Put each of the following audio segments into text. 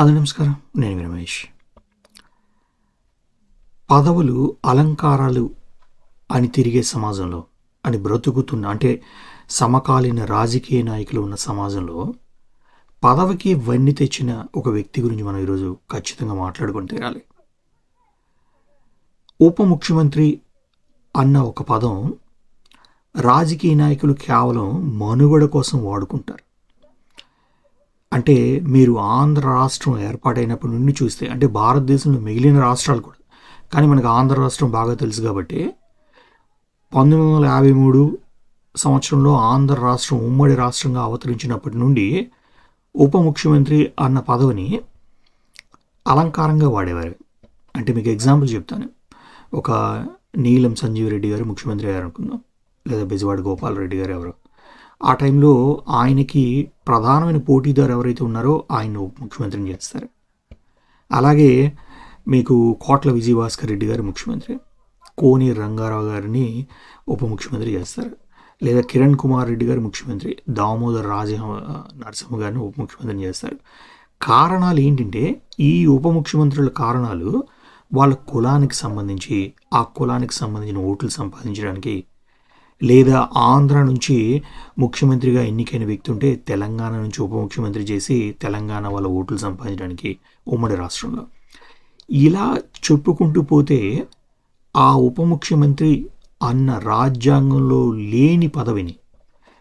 అది నమస్కారం. నేను రమేష్. పదవులు అలంకారాలు అని తిరిగే సమాజంలో అని బ్రతుకుతున్న అంటే సమకాలీన రాజకీయ నాయకులు ఉన్న సమాజంలో పదవికి వన్ని తెచ్చిన ఒక వ్యక్తి గురించి మనం ఈరోజు ఖచ్చితంగా మాట్లాడుకొని తీరాలి ఉప ముఖ్యమంత్రి అన్న ఒక పదం రాజకీయ నాయకులు కేవలం మనుగడ కోసం వాడుకుంటారు. అంటే మీరు ఆంధ్ర రాష్ట్రం ఏర్పాటైనప్పటి నుండి చూస్తే అంటే భారతదేశంలో మిగిలిన రాష్ట్రాలు కూడా కానీ మనకు ఆంధ్ర రాష్ట్రం బాగా తెలుసు కాబట్టి పంతొమ్మిది వందల యాభై మూడు సంవత్సరంలో ఆంధ్ర రాష్ట్రం ఉమ్మడి రాష్ట్రంగా అవతరించినప్పటి నుండి ఉప ముఖ్యమంత్రి అన్న పదవిని అలంకారంగా వాడేవారు. అంటే మీకు ఎగ్జాంపుల్ చెప్తాను. ఒక నీలం సంజీవ్ రెడ్డి గారు ముఖ్యమంత్రి గారు అనుకుందాం లేదా బెజవాడ గోపాల్ రెడ్డి గారు ఎవరు. ఆ టైంలో ఆయనకి ప్రధానమైన పోటీదారు ఎవరైతే ఉన్నారో ఆయన ఉప ముఖ్యమంత్రిని చేస్తారు. అలాగే మీకు కోట్ల విజయభాస్కర్ రెడ్డి గారు ముఖ్యమంత్రి కోని రంగారావు గారిని ఉప ముఖ్యమంత్రి చేస్తారు. లేదా కిరణ్ కుమార్ రెడ్డి గారు ముఖ్యమంత్రి దామోదర్ రాజ నరసింహ గారిని ఉప ముఖ్యమంత్రిని చేస్తారు. కారణాలు ఏంటంటే ఈ ఉప ముఖ్యమంత్రుల కారణాలు వాళ్ళ కులానికి సంబంధించి ఆ కులానికి సంబంధించిన ఓట్లు సంపాదించడానికి లేదా ఆంధ్ర నుంచి ముఖ్యమంత్రిగా ఎన్నికైన వ్యక్తి ఉంటే తెలంగాణ నుంచి ఉప ముఖ్యమంత్రి చేసి తెలంగాణ వాళ్ళ ఓట్లు సంపాదించడానికి ఉమ్మడి రాష్ట్రంలో. ఇలా చెప్పుకుంటూ పోతే ఆ ఉప ముఖ్యమంత్రి అన్న రాజ్యాంగంలో లేని పదవిని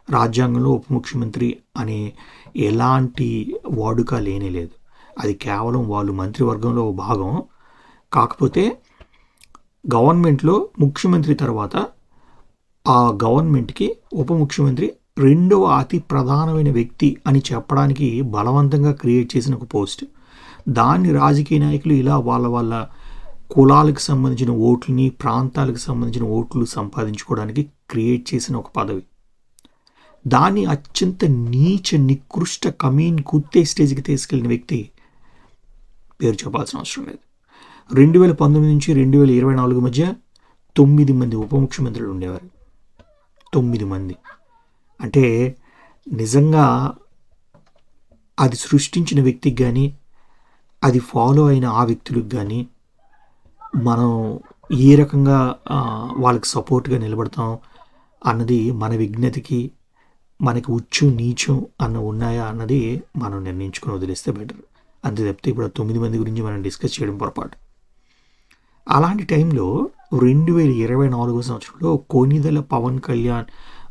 రాజ్యాంగంలో ఉప ముఖ్యమంత్రి అనే ఎలాంటి వాడుక లేనే లేదు. అది కేవలం వాళ్ళు మంత్రివర్గంలో భాగం. కాకపోతే గవర్నమెంట్లో ముఖ్యమంత్రి తర్వాత ఆ గవర్నమెంట్కి ఉప ముఖ్యమంత్రి రెండవ అతి ప్రధానమైన వ్యక్తి అని చెప్పడానికి బలవంతంగా క్రియేట్ చేసిన ఒక పోస్ట్. దాన్ని రాజకీయ నాయకులు ఇలా వాళ్ళ వాళ్ళ కులాలకు సంబంధించిన ఓట్లని ప్రాంతాలకు సంబంధించిన ఓట్లు సంపాదించుకోవడానికి క్రియేట్ చేసిన ఒక పదవి. దాన్ని అత్యంత నీచ నికృష్ట కమీన్ కుత్తే స్టేజ్కి తీసుకెళ్ళిన వ్యక్తి పేరు చెప్పాల్సిన అవసరం లేదు. రెండు వేల పంతొమ్మిది నుంచి రెండు వేల ఇరవై నాలుగు మధ్య తొమ్మిది మంది ఉప ముఖ్యమంత్రులు ఉండేవారు. తొమ్మిది మంది. అంటే నిజంగా అది సృష్టించిన వ్యక్తికి కానీ అది ఫాలో అయిన ఆ వ్యక్తులకు కానీ మనం ఏ రకంగా వాళ్ళకి సపోర్ట్గా నిలబడతాం అన్నది మన విజ్ఞతకి మనకి ఉచ్చు నీచం అన్న ఉన్నాయా అన్నది మనం నిర్ణయించుకొని వదిలేస్తే బెటర్. అంతే తప్పితే ఇప్పుడు తొమ్మిది మంది గురించి మనం డిస్కస్ చేయడం పొరపాటు. అలాంటి టైంలో రెండు వేల ఇరవై నాలుగో సంవత్సరంలో కొనిదెల పవన్ కళ్యాణ్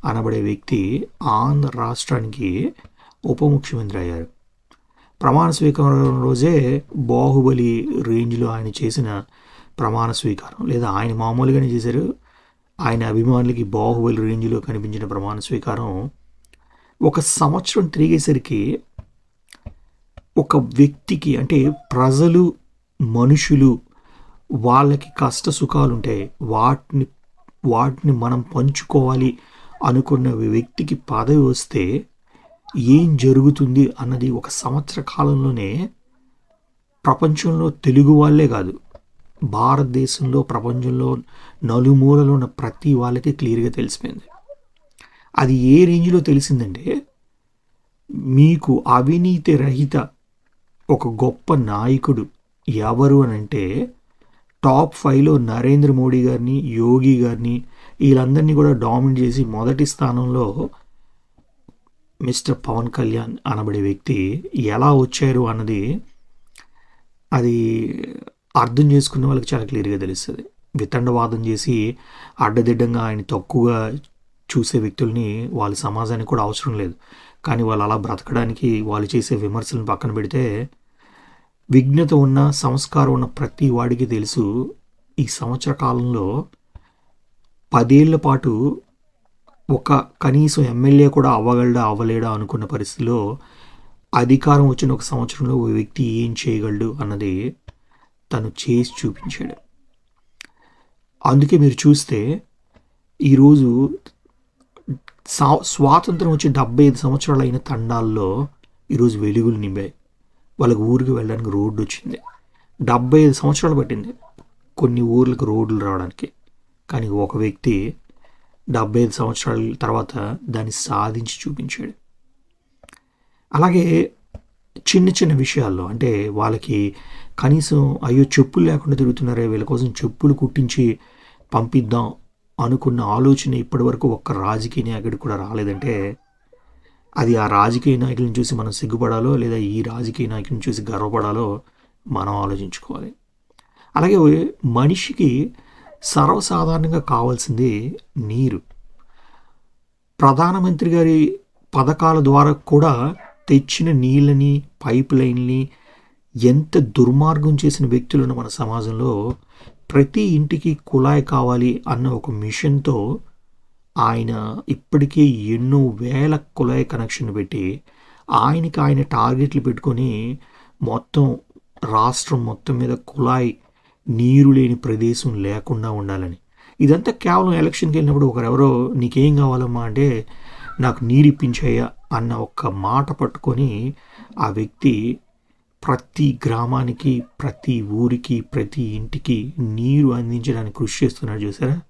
అనబడే వ్యక్తి ఆంధ్ర రాష్ట్రానికి ఉప ముఖ్యమంత్రి అయ్యారు. ప్రమాణ స్వీకారం రోజే బాహుబలి రేంజ్లో ఆయన చేసిన ప్రమాణ స్వీకారం లేదా ఆయన మామూలుగానే చేశారు ఆయన అభిమానులకి బాహుబలి రేంజ్లో కనిపించిన ప్రమాణ స్వీకారం ఒక సంవత్సరం తిరిగేసరికి ఒక వ్యక్తికి అంటే ప్రజలు మనుషులు వాళ్ళకి కష్ట సుఖాలు ఉంటాయి వాటిని వాటిని మనం పంచుకోవాలి అనుకున్న వ్యక్తికి పదవి వస్తే ఏం జరుగుతుంది అన్నది ఒక సంవత్సర కాలంలోనే ప్రపంచంలో తెలుగు వాళ్ళే కాదు భారతదేశంలో ప్రపంచంలో నలుమూలలో ఉన్న ప్రతి వాళ్ళకి క్లియర్గా తెలిసిపోయింది. అది ఏ రేంజ్లో తెలిసిందంటే మీకు అవినీతి రహిత ఒక గొప్ప నాయకుడు ఎవరు అని అంటే టాప్ ఫైవ్లో నరేంద్ర మోడీ గారిని యోగి గారిని వీళ్ళందరినీ కూడా డామినేట్ చేసి మొదటి స్థానంలో మిస్టర్ పవన్ కళ్యాణ్ అనబడే వ్యక్తి ఎలా వచ్చారు అన్నది అది అర్థం చేసుకున్న వాళ్ళకి చాలా క్లియర్గా తెలుస్తుంది. వితండవాదం చేసి అడ్డదిడ్డంగా ఆయన తక్కువగా చూసే వ్యక్తుల్ని వాళ్ళ సమాజానికి కూడా అవసరం లేదు. కానీ వాళ్ళు అలా బ్రతకడానికి వాళ్ళు చేసే విమర్శలను పక్కన పెడితే విఘ్నత ఉన్న సంస్కారం ఉన్న ప్రతి వాడికి తెలుసు ఈ సంవత్సర కాలంలో పదేళ్ళ పాటు ఒక కనీసం ఎమ్మెల్యే కూడా అవ్వగలడా అవ్వలేడా అనుకున్న పరిస్థితిలో అధికారం వచ్చిన ఒక సంవత్సరంలో ఓ వ్యక్తి ఏం చేయగలడు అన్నది తను చేసి చూపించాడు. అందుకే మీరు చూస్తే ఈరోజు స్వాతంత్రం వచ్చి డెబ్బై ఐదు సంవత్సరాలు అయిన తండాల్లో ఈరోజు వెలుగులు నింపాయి. వాళ్ళకి ఊరికి వెళ్ళడానికి రోడ్డు వచ్చింది. డెబ్బై ఐదు సంవత్సరాలు పట్టింది కొన్ని ఊర్లకు రోడ్లు రావడానికి. కానీ ఒక వ్యక్తి డెబ్బై ఐదు సంవత్సరాల తర్వాత దాన్ని సాధించి చూపించాడు. అలాగే చిన్న చిన్న విషయాల్లో అంటే వాళ్ళకి కనీసం అయ్యో చెప్పులు లేకుండా తిరుగుతున్నారే వీళ్ళ కోసం చెప్పులు కుట్టించి పంపిద్దాం అనుకున్న ఆలోచన ఇప్పటివరకు ఒక్క రాజకీయ నాయకుడు కూడా రాలేదంటే అది ఆ రాజకీయ నాయకులను చూసి మనం సిగ్గుపడాలో లేదా ఈ రాజకీయ నాయకులను చూసి గర్వపడాలో మనం ఆలోచించుకోవాలి. అలాగే మనిషికి సర్వసాధారణంగా కావాల్సింది నీరు. ప్రధానమంత్రి గారి పథకాల ద్వారా కూడా తెచ్చిన నీళ్ళని పైప్ లైన్ని ఎంత దుర్మార్గం చేసిన వ్యక్తులను మన సమాజంలో ప్రతి ఇంటికి కుళాయి కావాలి అన్న ఒక మిషన్తో ఆయన ఇప్పటికే ఎన్నో వేల కుళాయి కనెక్షన్ పెట్టి ఆయనకి ఆయన టార్గెట్లు పెట్టుకొని మొత్తం రాష్ట్రం మొత్తం మీద కుళాయి నీరు లేని ప్రదేశం లేకుండా ఉండాలని. ఇదంతా కేవలం ఎలక్షన్కి వెళ్ళినప్పుడు ఒకరెవరో నీకేం కావాలమ్మా? అంటే నాకు నీరు ఇప్పించాయా అన్న ఒక్క మాట పట్టుకొని ఆ వ్యక్తి ప్రతి గ్రామానికి ప్రతి ఊరికి ప్రతి ఇంటికి నీరు అందించడానికి కృషి చేస్తున్నాడు చూసారా?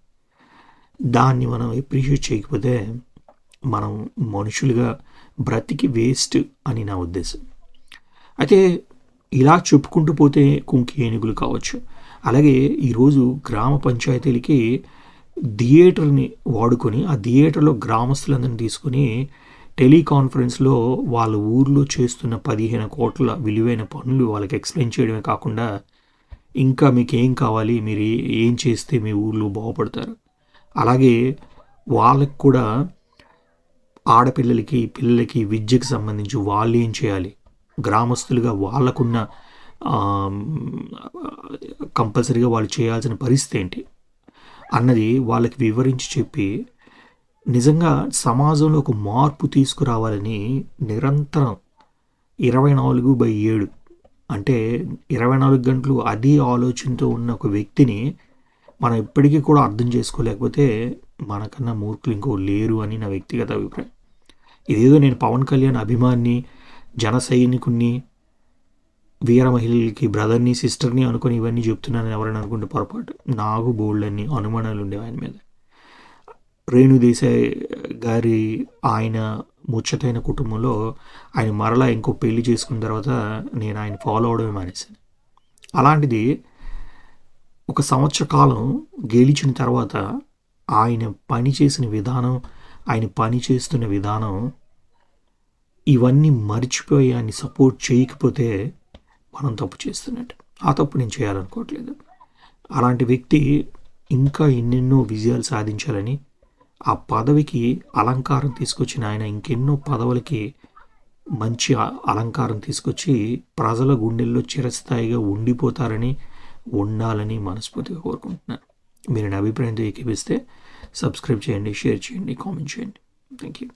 దాన్ని మనం ఎప్రిషియేట్ చేయకపోతే మనం మనుషులుగా బ్రతికి వేస్ట్ అని నా ఉద్దేశం. అయితే ఇలా చెప్పుకుంటూ పోతే కుంకి ఏనుగులు కావచ్చు. అలాగే ఈరోజు గ్రామ పంచాయతీలకి థియేటర్ని వాడుకొని ఆ థియేటర్లో గ్రామస్తులందరిని తీసుకొని టెలికాన్ఫరెన్స్లో వాళ్ళ ఊర్లో చేస్తున్న పదిహేను కోట్ల విలువైన పనులు వాళ్ళకి ఎక్స్ప్లెయిన్ చేయడమే కాకుండా ఇంకా మీకు ఏం కావాలి? మీరు ఏం చేస్తే మీ ఊర్లో బాగుపడతారు? అలాగే వాళ్ళకి కూడా ఆడపిల్లలకి పిల్లలకి విద్యకు సంబంధించి వాళ్ళు ఏం చేయాలి? గ్రామస్తులుగా వాళ్ళకున్న కంపల్సరీగా వాళ్ళు చేయాల్సిన పరిస్థితి ఏంటి? అన్నది వాళ్ళకి వివరించి చెప్పి నిజంగా సమాజంలో ఒక మార్పు తీసుకురావాలని నిరంతరం ఇరవై నాలుగు బై ఏడు అంటే ఇరవై నాలుగు గంటలు అదే ఆలోచనతో ఉన్న ఒక వ్యక్తిని మనం ఇప్పటికీ కూడా అర్థం చేసుకోలేకపోతే మనకన్నా మూర్ఖులు ఇంకో లేరు అని నా వ్యక్తిగత అభిప్రాయం. ఇదేదో నేను పవన్ కళ్యాణ్ అభిమాన్ని జన సైనికుణ్ణి వీర మహిళలకి బ్రదర్ని సిస్టర్ని అనుకుని ఇవన్నీ చెప్తున్నానని ఎవరైనా అనుకుంటే పొరపాటు. నాకు బోల్డ్ అనుమానాలు ఉండేవి ఆయన మీద. రేణు దేశాయ్ గారి ఆయన ముచ్చటైన కుటుంబంలో ఆయన మరలా ఇంకో పెళ్ళి చేసుకున్న తర్వాత నేను ఆయన ఫాలో అవడమే మానేశాను. అలాంటిది ఒక సంవత్సర కాలం గెలిచిన తర్వాత ఆయన పని చేసిన విధానం ఆయన పని చేస్తున్న విధానం ఇవన్నీ మర్చిపోయి ఆయన్ని సపోర్ట్ చేయకపోతే మనం తప్పు చేస్తున్నట్టు. ఆ తప్పు నేను చేయాలనుకోవట్లేదు. అలాంటి వ్యక్తి ఇంకా ఎన్నెన్నో విజయాలు సాధించాలని ఆ పదవికి అలంకారం తీసుకొచ్చిన ఆయన ఇంకెన్నో పదవులకి మంచి అలంకారం తీసుకొచ్చి ప్రజల గుండెల్లో చిరస్థాయిగా ఉండిపోతారని ఉండాలని మనస్ఫూర్తిగా కోరుకుంటున్నాను. మీరు నా అభిప్రాయంతో ఏకీపిస్తే సబ్స్క్రైబ్ చేయండి షేర్ చేయండి కామెంట్ చేయండి. Thank you